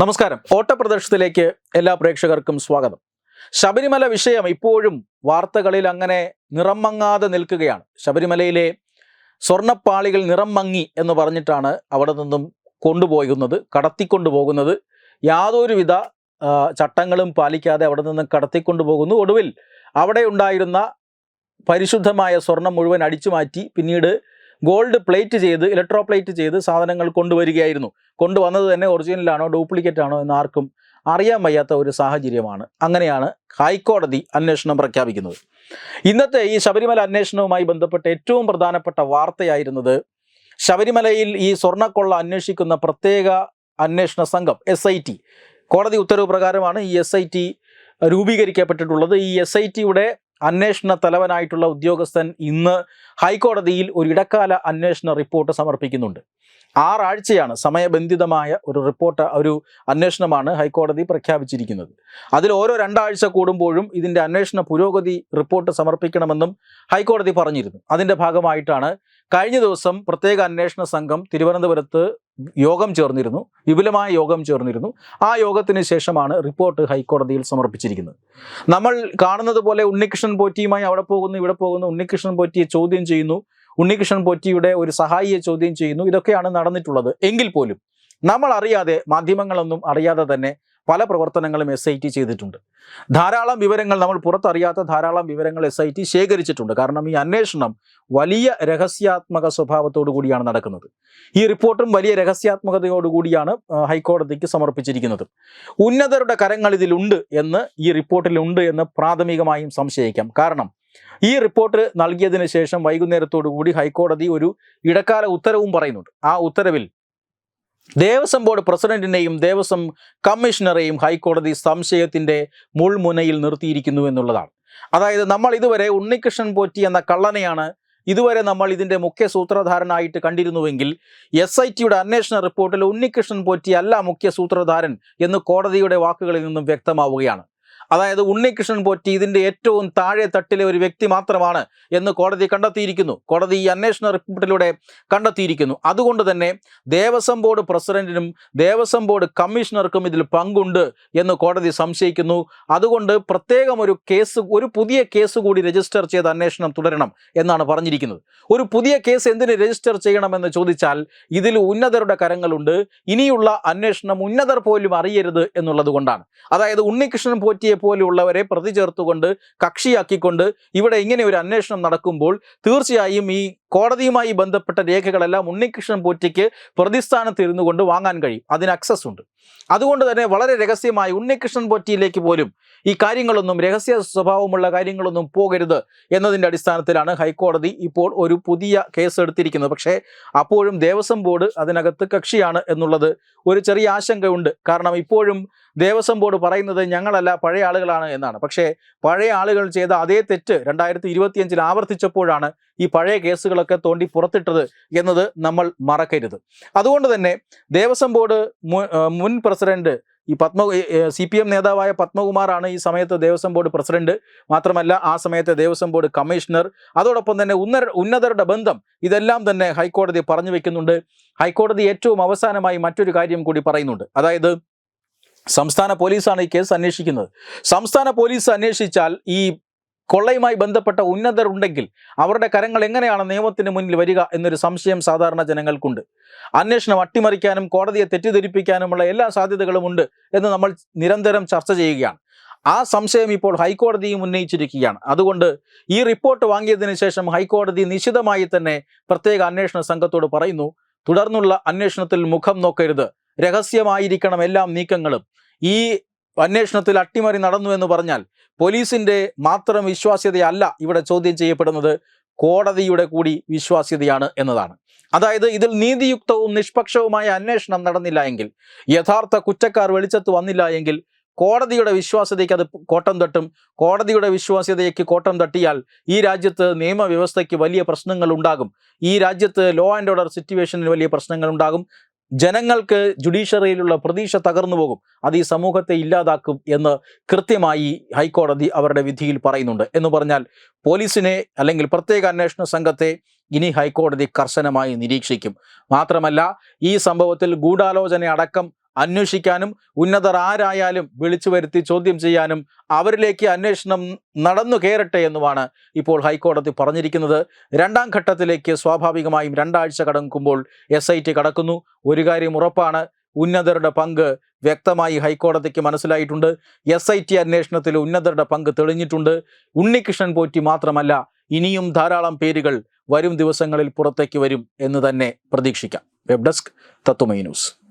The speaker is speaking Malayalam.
നമസ്കാരം. ഓട്ടപ്രദർശനത്തിലേക്ക് എല്ലാ പ്രേക്ഷകർക്കും സ്വാഗതം. ശബരിമല വിഷയം ഇപ്പോഴും വാർത്തകളിൽ അങ്ങനെ നിറം മങ്ങാതെ നിൽക്കുകയാണ്. ശബരിമലയിലെ സ്വർണപ്പാളികൾ നിറം മങ്ങി എന്ന് പറഞ്ഞിട്ടാണ് അവിടെ നിന്നും കൊണ്ടുപോകുന്നത് കടത്തിക്കൊണ്ടുപോകുന്നത്. യാതൊരുവിധ ചട്ടങ്ങളും പാലിക്കാതെ അവിടെ നിന്ന് കടത്തിക്കൊണ്ടുപോകുന്നു. ഒടുവിൽ അവിടെ ഉണ്ടായിരുന്ന പരിശുദ്ധമായ സ്വർണം മുഴുവൻ അടിച്ചു മാറ്റി പിന്നീട് ഗോൾഡ് പ്ലേറ്റ് ചെയ്ത് ഇലക്ട്രോ പ്ലേറ്റ് ചെയ്ത് സാധനങ്ങൾ കൊണ്ടുവരികയായിരുന്നു. കൊണ്ടുവന്നത് തന്നെ ഒറിജിനലാണോ ഡ്യൂപ്ലിക്കേറ്റ് ആണോ എന്ന് ആർക്കും അറിയാൻ വയ്യാത്ത ഒരു സാഹചര്യമാണ്. അങ്ങനെയാണ് ഹൈക്കോടതി അന്വേഷണം പ്രഖ്യാപിക്കുന്നത്. ഇന്നത്തെ ഈ ശബരിമല അന്വേഷണവുമായി ബന്ധപ്പെട്ട ഏറ്റവും പ്രധാനപ്പെട്ട വാർത്തയായിരുന്നത് ശബരിമലയിൽ ഈ സ്വർണക്കൊള്ള അന്വേഷിക്കുന്ന പ്രത്യേക അന്വേഷണ സംഘം എസ് ഐ ടി കോടതി ഉത്തരവ് പ്രകാരമാണ് ഈ എസ് ഐ ടി രൂപീകരിക്കപ്പെട്ടിട്ടുള്ളത്. ഈ എസ് ഐ ടിയുടെ അന്വേഷണ തലവനായിട്ടുള്ള ഉദ്യോഗസ്ഥൻ ഇന്ന് ഹൈക്കോടതിയിൽ ഒരു ഇടക്കാല അന്വേഷണ റിപ്പോർട്ട് സമർപ്പിക്കുന്നുണ്ട്. ആറാഴ്ചയാണ് സമയബന്ധിതമായ ഒരു റിപ്പോർട്ട് ഒരു അന്വേഷണമാണ് ഹൈക്കോടതി പ്രഖ്യാപിച്ചിരിക്കുന്നത്. അതിൽ ഓരോ രണ്ടാഴ്ച കൂടുമ്പോഴും ഇതിന്റെ അന്വേഷണ പുരോഗതി റിപ്പോർട്ട് സമർപ്പിക്കണമെന്നും ഹൈക്കോടതി പറഞ്ഞിരുന്നു. അതിന്റെ ഭാഗമായിട്ടാണ് കഴിഞ്ഞ ദിവസം പ്രത്യേക അന്വേഷണ സംഘം തിരുവനന്തപുരത്ത് യോഗം ചേർന്നിരുന്നു. വിപുലമായ യോഗം ചേർന്നിരുന്നു. ആ യോഗത്തിന് ശേഷമാണ് റിപ്പോർട്ട് ഹൈക്കോടതിയിൽ സമർപ്പിച്ചിരിക്കുന്നത്. നമ്മൾ കാണുന്നത് പോലെ ഉണ്ണികൃഷ്ണൻ പോറ്റിയുമായി അവിടെ പോകുന്നു ഇവിടെ പോകുന്നു ഉണ്ണികൃഷ്ണൻ പോറ്റിയെ ചോദ്യം ചെയ്യുന്നു ഉണ്ണികൃഷ്ണൻ പോറ്റിയുടെ ഒരു സഹായിയെ ചോദ്യം ചെയ്യുന്നു. ഇതൊക്കെയാണ് നടന്നിട്ടുള്ളത്. എങ്കിൽ പോലും നമ്മൾ അറിയാതെ മാധ്യമങ്ങളൊന്നും അറിയാതെ തന്നെ പല പ്രവർത്തനങ്ങളും എസ് ഐ ടി ചെയ്തിട്ടുണ്ട്. ധാരാളം വിവരങ്ങൾ നമ്മൾ പുറത്തറിയാത്ത ധാരാളം വിവരങ്ങൾ എസ് ഐ ടി ശേഖരിച്ചിട്ടുണ്ട്. കാരണം ഈ അന്വേഷണം വലിയ രഹസ്യാത്മക സ്വഭാവത്തോടു കൂടിയാണ് നടക്കുന്നത്. ഈ റിപ്പോർട്ടും വലിയ രഹസ്യാത്മകതയോടുകൂടിയാണ് ഹൈക്കോടതിക്ക് സമർപ്പിച്ചിരിക്കുന്നത്. ഉന്നതരുടെ കരങ്ങൾ ഇതിലുണ്ട് എന്ന് ഈ റിപ്പോർട്ടിലുണ്ട് എന്ന് പ്രാഥമികമായും സംശയിക്കാം. കാരണം ഈ റിപ്പോർട്ട് നൽകിയതിന് ശേഷം വൈകുന്നേരത്തോടു കൂടി ഹൈക്കോടതി ഒരു ഇടക്കാല ഉത്തരവും പറയുന്നുണ്ട്. ആ ഉത്തരവിൽ ദേവസ്വം ബോർഡ് പ്രസിഡന്റിനെയും ദേവസ്വം കമ്മീഷണറെയും ഹൈക്കോടതി സംശയത്തിന്റെ മുൾമുനയിൽ നിർത്തിയിരിക്കുന്നു എന്നുള്ളതാണ്. അതായത് നമ്മൾ ഇതുവരെ ഉണ്ണികൃഷ്ണൻ പോറ്റി എന്ന കള്ളനെയാണ് ഇതുവരെ നമ്മൾ ഇതിന്റെ മുഖ്യ സൂത്രധാരനായിട്ട് കണ്ടിരുന്നുവെങ്കിൽ എസ് ഐ ടിയുടെ അന്വേഷണ റിപ്പോർട്ടിൽ ഉണ്ണികൃഷ്ണൻ പോറ്റി അല്ല മുഖ്യ സൂത്രധാരൻ എന്ന് കോടതിയുടെ വാക്കുകളിൽ നിന്നും വ്യക്തമാവുകയാണ്. അതായത് ഉണ്ണികൃഷ്ണൻ പോറ്റി ഇതിന്റെ ഏറ്റവും താഴെ തട്ടിലെ ഒരു വ്യക്തി മാത്രമാണ് എന്ന് കോടതി കണ്ടെത്തിയിരിക്കുന്നു. കോടതി ഈ അന്വേഷണ റിപ്പോർട്ടിലൂടെ കണ്ടെത്തിയിരിക്കുന്നു. അതുകൊണ്ട് തന്നെ ദേവസ്വം ബോർഡ് പ്രസിഡന്റിനും ദേവസ്വം ബോർഡ് കമ്മീഷണർക്കും ഇതിൽ പങ്കുണ്ട് എന്ന് കോടതി സംശയിക്കുന്നു. അതുകൊണ്ട് പ്രത്യേകം ഒരു കേസ് ഒരു പുതിയ കേസ് കൂടി രജിസ്റ്റർ ചെയ്ത് അന്വേഷണം തുടരണം എന്നാണ് പറഞ്ഞിരിക്കുന്നത്. ഒരു പുതിയ കേസ് എന്തിന് രജിസ്റ്റർ ചെയ്യണമെന്ന് ചോദിച്ചാൽ ഇതിൽ ഉന്നതരുടെ കരങ്ങളുണ്ട്. ഇനിയുള്ള അന്വേഷണം ഉന്നതർ പോലും അറിയരുത് എന്നുള്ളത് കൊണ്ടാണ്. അതായത് ഉണ്ണികൃഷ്ണൻ പോറ്റിയെ പോലെയുള്ളവരെ പ്രതി ചേർത്തുകൊണ്ട് കക്ഷിയാക്കിക്കൊണ്ട് ഇവിടെ ഇങ്ങനെ ഒരു അന്വേഷണം നടക്കുമ്പോൾ തീർച്ചയായും ഈ കോടതിയുമായി ബന്ധപ്പെട്ട രേഖകളെല്ലാം ഉണ്ണികൃഷ്ണൻ പോറ്റിക്ക് പ്രതിസ്ഥാനത്ത് ഇരുന്നു കൊണ്ട് വാങ്ങാൻ കഴിയും. അതിന് അക്സസ് ഉണ്ട്. അതുകൊണ്ട് തന്നെ വളരെ രഹസ്യമായി ഉണ്ണികൃഷ്ണൻ പൊറ്റിയിലേക്ക് പോലും ഈ കാര്യങ്ങളൊന്നും രഹസ്യ സ്വഭാവമുള്ള കാര്യങ്ങളൊന്നും പോകരുത് എന്നതിന്റെ അടിസ്ഥാനത്തിലാണ് ഹൈക്കോടതി ഇപ്പോൾ ഒരു പുതിയ കേസ് എടുത്തിരിക്കുന്നത് പക്ഷേ അപ്പോഴും ദേവസ്വം ബോർഡ് അതിനകത്ത് കക്ഷിയാണ് എന്നുള്ളത് ഒരു ചെറിയ ആശങ്കയുണ്ട്. കാരണം ഇപ്പോഴും ദേവസ്വം ബോർഡ് പറയുന്നത് ഞങ്ങളല്ല പഴയ ആളുകളാണ് എന്നാണ്. പക്ഷേ പഴയ ആളുകൾ ചെയ്ത അതേ തെറ്റ് രണ്ടായിരത്തി ഇരുപത്തിയഞ്ചിൽ ആവർത്തിച്ചപ്പോഴാണ് ഈ പഴയ കേസുകളൊക്കെ തോണ്ടി പുറത്തിട്ടത് എന്നത് നമ്മൾ മറക്കരുത്. അതുകൊണ്ട് തന്നെ ദേവസ്വം ബോർഡ് മുൻ പ്രസിഡന്റ് ഈ പത്മ സി പി എം നേതാവായ പത്മകുമാറാണ് ഈ സമയത്ത് ദേവസ്വം ബോർഡ് പ്രസിഡന്റ്. മാത്രമല്ല ആ സമയത്തെ ദേവസ്വം ബോർഡ് കമ്മീഷണർ. അതോടൊപ്പം തന്നെ ഉന്നര ഉന്നതരുടെ ബന്ധം ഇതെല്ലാം തന്നെ ഹൈക്കോടതി പറഞ്ഞു വെക്കുന്നുണ്ട്. ഹൈക്കോടതി ഏറ്റവും അവസാനമായി മറ്റൊരു കാര്യം കൂടി പറയുന്നുണ്ട്. അതായത് സംസ്ഥാന പോലീസാണ് ഈ കേസ് അന്വേഷിക്കുന്നത്. സംസ്ഥാന പോലീസ് അന്വേഷിച്ചാൽ ഈ കൊള്ളയുമായി ബന്ധപ്പെട്ട ഉന്നതർ ഉണ്ടെങ്കിൽ അവരുടെ കരങ്ങൾ എങ്ങനെയാണ് നിയമത്തിന് മുന്നിൽ വരിക എന്നൊരു സംശയം സാധാരണ ജനങ്ങൾക്കുണ്ട്. അന്വേഷണം അട്ടിമറിക്കാനും കോടതിയെ തെറ്റിദ്ധരിപ്പിക്കാനുമുള്ള എല്ലാ സാധ്യതകളും ഉണ്ട് എന്ന് നമ്മൾ നിരന്തരം ചർച്ച ചെയ്യുകയാണ്. ആ സംശയം ഇപ്പോൾ ഹൈക്കോടതിയും ഉന്നയിച്ചിരിക്കുകയാണ്. അതുകൊണ്ട് ഈ റിപ്പോർട്ട് വാങ്ങിയതിനു ശേഷം ഹൈക്കോടതി നിശിതമായി തന്നെ പ്രത്യേക അന്വേഷണ സംഘത്തോട് പറയുന്നു തുടർന്നുള്ള അന്വേഷണത്തിൽ മുഖം നോക്കരുത്. രഹസ്യമായിരിക്കണം എല്ലാ നീക്കങ്ങളും. ഈ അന്വേഷണത്തിൽ അട്ടിമറി നടന്നു എന്ന് പറഞ്ഞാൽ പോലീസിന്റെ മാത്രം വിശ്വാസ്യതയല്ല ഇവിടെ ചോദ്യം ചെയ്യപ്പെടുന്നത് കോടതിയുടെ കൂടി വിശ്വാസ്യതയാണ് എന്നതാണ്. അതായത് ഇതിൽ നീതിയുക്തവും നിഷ്പക്ഷവുമായ അന്വേഷണം നടന്നില്ല എങ്കിൽ യഥാർത്ഥ കുറ്റക്കാർ വെളിച്ചത്ത് വന്നില്ല എങ്കിൽ കോടതിയുടെ വിശ്വാസ്യതയ്ക്ക് അത് കോട്ടം തട്ടും. കോടതിയുടെ വിശ്വാസ്യതയ്ക്ക് കോട്ടം തട്ടിയാൽ ഈ രാജ്യത്ത് നിയമവ്യവസ്ഥയ്ക്ക് വലിയ പ്രശ്നങ്ങൾ ഉണ്ടാകും. ഈ രാജ്യത്ത് ലോ ആൻഡ് ഓർഡർ സിറ്റുവേഷനിൽ വലിയ പ്രശ്നങ്ങൾ ഉണ്ടാകും. ജനങ്ങൾക്ക് ജുഡീഷ്യറിയിലുള്ള പ്രതീക്ഷ തകർന്നു പോകും. അത് ഈ സമൂഹത്തെ ഇല്ലാതാക്കും എന്ന് കൃത്യമായി ഹൈക്കോടതി അവരുടെ വിധിയിൽ പറയുന്നുണ്ട്. എന്ന് പറഞ്ഞാൽ പോലീസിനെ അല്ലെങ്കിൽ പ്രത്യേക അന്വേഷണ സംഘത്തെ ഇനി ഹൈക്കോടതി കർശനമായി നിരീക്ഷിക്കും. മാത്രമല്ല ഈ സംഭവത്തിൽ ഗൂഢാലോചന അടക്കം അന്വേഷിക്കാനും ഉന്നതർ ആരായാലും വിളിച്ചു വരുത്തി ചോദ്യം ചെയ്യാനും അവരിലേക്ക് അന്വേഷണം നടന്നു കയറട്ടെ എന്നുമാണ് ഇപ്പോൾ ഹൈക്കോടതി പറഞ്ഞിരിക്കുന്നത്. രണ്ടാം ഘട്ടത്തിലേക്ക് സ്വാഭാവികമായും രണ്ടാഴ്ച കടക്കുമ്പോൾ എസ് കടക്കുന്നു. ഒരു കാര്യം ഉറപ്പാണ് ഉന്നതരുടെ പങ്ക് വ്യക്തമായി ഹൈക്കോടതിക്ക് മനസ്സിലായിട്ടുണ്ട്. എസ് ഐ ടി അന്വേഷണത്തിൽ ഉന്നതരുടെ പങ്ക് തെളിഞ്ഞിട്ടുണ്ട്. ഉണ്ണികൃഷ്ണൻ പോറ്റി മാത്രമല്ല ഇനിയും ധാരാളം പേരുകൾ വരും ദിവസങ്ങളിൽ പുറത്തേക്ക് വരും എന്ന് തന്നെ പ്രതീക്ഷിക്കാം. വെബ് ഡെസ്ക് തത്വമൈ ന്യൂസ്